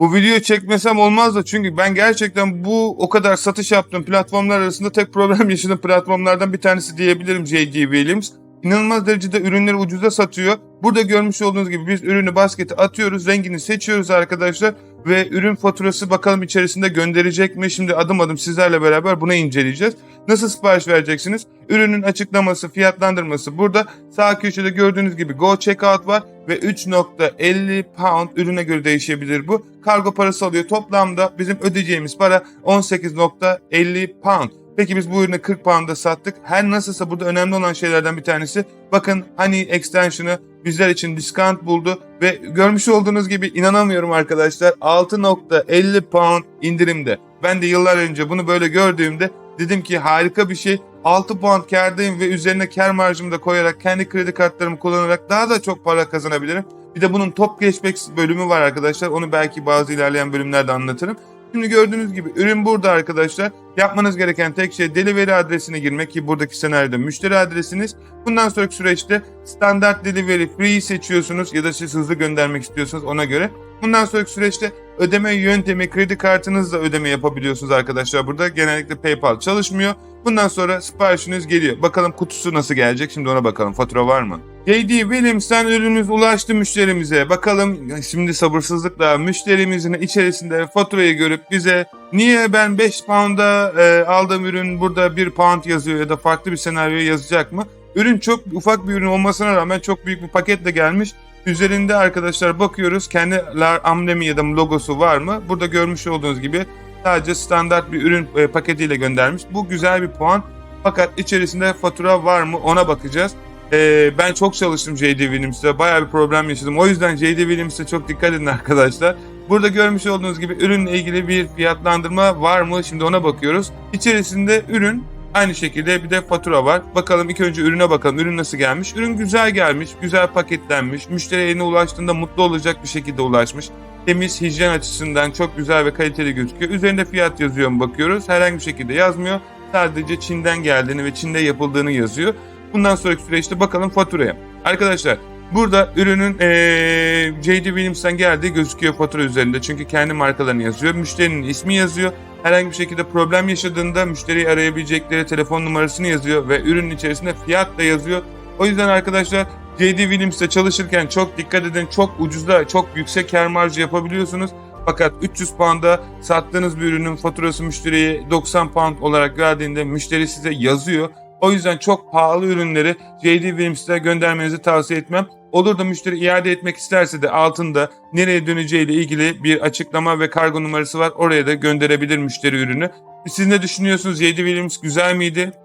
bu videoyu çekmesem olmaz da çünkü ben gerçekten bu o kadar satış yaptığım platformlar arasında tek problem yaşadığım platformlardan bir tanesi diyebilirim J.D. Williams. İnanılmaz derecede ürünleri ucuza satıyor. Burada görmüş olduğunuz gibi biz ürünü baskete atıyoruz, rengini seçiyoruz arkadaşlar ve ürün faturası bakalım içerisinde gönderecek mi? Şimdi adım adım sizlerle beraber bunu inceleyeceğiz. Nasıl sipariş vereceksiniz? Ürünün açıklaması, fiyatlandırması burada. Sağ köşede gördüğünüz gibi Go Checkout var ve 3.50 pound ürüne göre değişebilir bu. Kargo parası alıyor. Toplamda bizim ödeyeceğimiz para 18.50 pound. Peki biz bu ürünü 40 pound'a sattık. Her nasılsa burada önemli olan şeylerden bir tanesi. Bakın Honey Extension'ı bizler için discount buldu ve görmüş olduğunuz gibi inanamıyorum arkadaşlar 6.50 pound indirimde. Ben de yıllar önce bunu böyle gördüğümde dedim ki harika bir şey. 6 pound kârdayım ve üzerine kar marjımı da koyarak kendi kredi kartlarımı kullanarak daha da çok para kazanabilirim. Bir de bunun top cashback bölümü var arkadaşlar. Onu belki bazı ilerleyen bölümlerde anlatırım. Şimdi gördüğünüz gibi ürün burada arkadaşlar. Yapmanız gereken tek şey delivery adresine girmek ki buradaki senaryoda müşteri adresiniz. Bundan sonraki süreçte standart delivery free seçiyorsunuz ya da siz hızlı göndermek istiyorsanız ona göre. Bundan sonraki süreçte ödeme yöntemi kredi kartınızla ödeme yapabiliyorsunuz arkadaşlar burada. Genellikle PayPal çalışmıyor. Bundan sonra siparişiniz geliyor. Bakalım kutusu nasıl gelecek şimdi ona bakalım. Fatura var mı? JD Williams'ten ürünümüz ulaştı müşterimize. Bakalım şimdi sabırsızlıkla müşterimizin içerisinde faturayı görüp bize niye ben 5 pound'a e, aldığım ürün burada 1 pound yazıyor ya da farklı bir senaryo yazacak mı? Ürün çok ufak bir ürün olmasına rağmen çok büyük bir paketle gelmiş. Üzerinde arkadaşlar bakıyoruz kendi amblemi ya da logosu var mı? Burada görmüş olduğunuz gibi sadece standart bir ürün e, paketiyle göndermiş. Bu güzel bir puan. Fakat içerisinde fatura var mı ona bakacağız. E, ben çok çalıştım J.D. Williams'te. Bayağı bir problem yaşadım. O yüzden J.D. Williams'te çok dikkat edin arkadaşlar. Burada görmüş olduğunuz gibi ürünle ilgili bir fiyatlandırma var mı? Şimdi ona bakıyoruz. İçerisinde ürün Aynı şekilde bir de fatura var. Bakalım ilk önce ürüne bakalım. Ürün nasıl gelmiş? Ürün güzel gelmiş, güzel paketlenmiş. Müşteri eline ulaştığında mutlu olacak bir şekilde ulaşmış. Temiz, hijyen açısından çok güzel ve kaliteli gözüküyor. Üzerinde fiyat yazıyor mu bakıyoruz. Herhangi bir şekilde yazmıyor. Sadece Çin'den geldiğini ve Çin'de yapıldığını yazıyor. Bundan sonraki süreçte bakalım faturaya. Arkadaşlar burada ürünün ee, J.D. Williams'tan geldiği gözüküyor fatura üzerinde. Çünkü kendi markalarını yazıyor. Müşterinin ismi yazıyor herhangi bir şekilde problem yaşadığında müşteriyi arayabilecekleri telefon numarasını yazıyor ve ürünün içerisinde fiyat da yazıyor. O yüzden arkadaşlar J.D. Williams'te çalışırken çok dikkat edin. Çok ucuzda, çok yüksek kar marjı yapabiliyorsunuz. Fakat 300 pound'a sattığınız bir ürünün faturası müşteriye 90 pound olarak geldiğinde müşteri size yazıyor. O yüzden çok pahalı ürünleri J.D. Williams'te göndermenizi tavsiye etmem. Olur da müşteri iade etmek isterse de altında nereye döneceğiyle ilgili bir açıklama ve kargo numarası var. Oraya da gönderebilir müşteri ürünü. Siz ne düşünüyorsunuz? J.D. Williams güzel miydi?